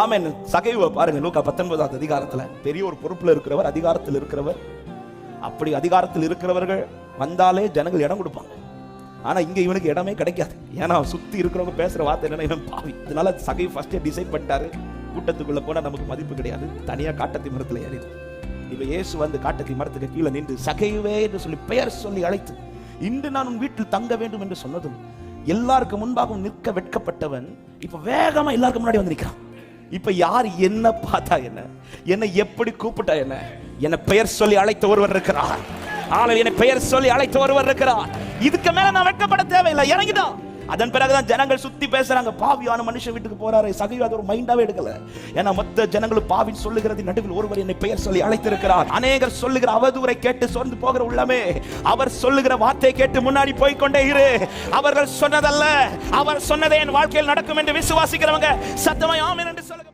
ஆமென். சகைவை பாருங்க லூக்கா பத்தொன்பதாவது அதிகாரத்துல. பெரிய ஒரு பொறுப்புல இருக்கிறவர் அதிகாரத்தில் இருக்கிறவர். அப்படி அதிகாரத்தில் இருக்கிறவர்கள் வந்தாலே ஜனங்கள் இடம் கொடுப்பாங்க. ஆனா இங்க இவனுக்கு இடமே கிடைக்காது. ஏன்னா சுத்தி இருக்கிறவங்க பேசுற வார்த்தை என்னன்னா இவன் பாவி. இதனால சகை ஃபர்ஸ்டே டிசைட் பண்ணிட்டாரு. கூட்டத்துக்குள்ள போனா நமக்கு மதிப்பு கிடையாது. தனியா காட்டத்தி மரத்துல ஏறி இப்ப இயேசு வந்து காட்டத்தி மரத்துக்கு கீழே நின்று சகைவே என்று சொல்லி பெயர் சொல்லி அழைத்து இன்று நான் உன் வீட்டில் தங்க வேண்டும் என்று சொன்னதும் எல்லாருக்கும் முன்பாகவும் நிற்க வெட்கப்பட்டவன் இப்ப வேகமா எல்லாருக்கும் முன்னாடி வந்து நிற்கிறான் இப்ப யார் என்ன பார்த்தா என்ன? என்னை எப்படி கூப்பிட்டா என்ன? என்னை பெயர் சொல்லி அழைத்த ஒருவர் இருக்கிறார். ஆனால் என்னை பெயர் சொல்லி அழைத்த ஒருவர் இருக்கிறார். இதுக்கு மேல நான் வெட்கப்பட தேவையில்லை. இறங்கிதான். அதன் பிறகுதான் ஜனங்கள் சுத்தி பேசுறாங்க. பாவியான மனுஷன் வீட்டுக்கு போறாரு. சகை அது ஒரு மைண்டாவே எடுக்கல. ஏன்னா மொத்த ஜனங்களும் பாவி சொல்லுகிறது நடுவில் ஒருவர் என்னை பெயர் சொல்லி அழைத்திருக்கிறார். அநேகர் சொல்லுகிற அவதூரை கேட்டு சோர்ந்து போகிற உள்ளமே அவர் சொல்லுகிற வார்த்தை கேட்டு முன்னாடி போய் கொண்டே இரு. அவர்கள் சொன்னதல்ல. அவர் சொன்னதே என் வாழ்க்கையில் நடக்கும் என்று விசுவாசிக்கிறவங்க சத்தமாய் ஆமென் என்று சொல்லுங்க.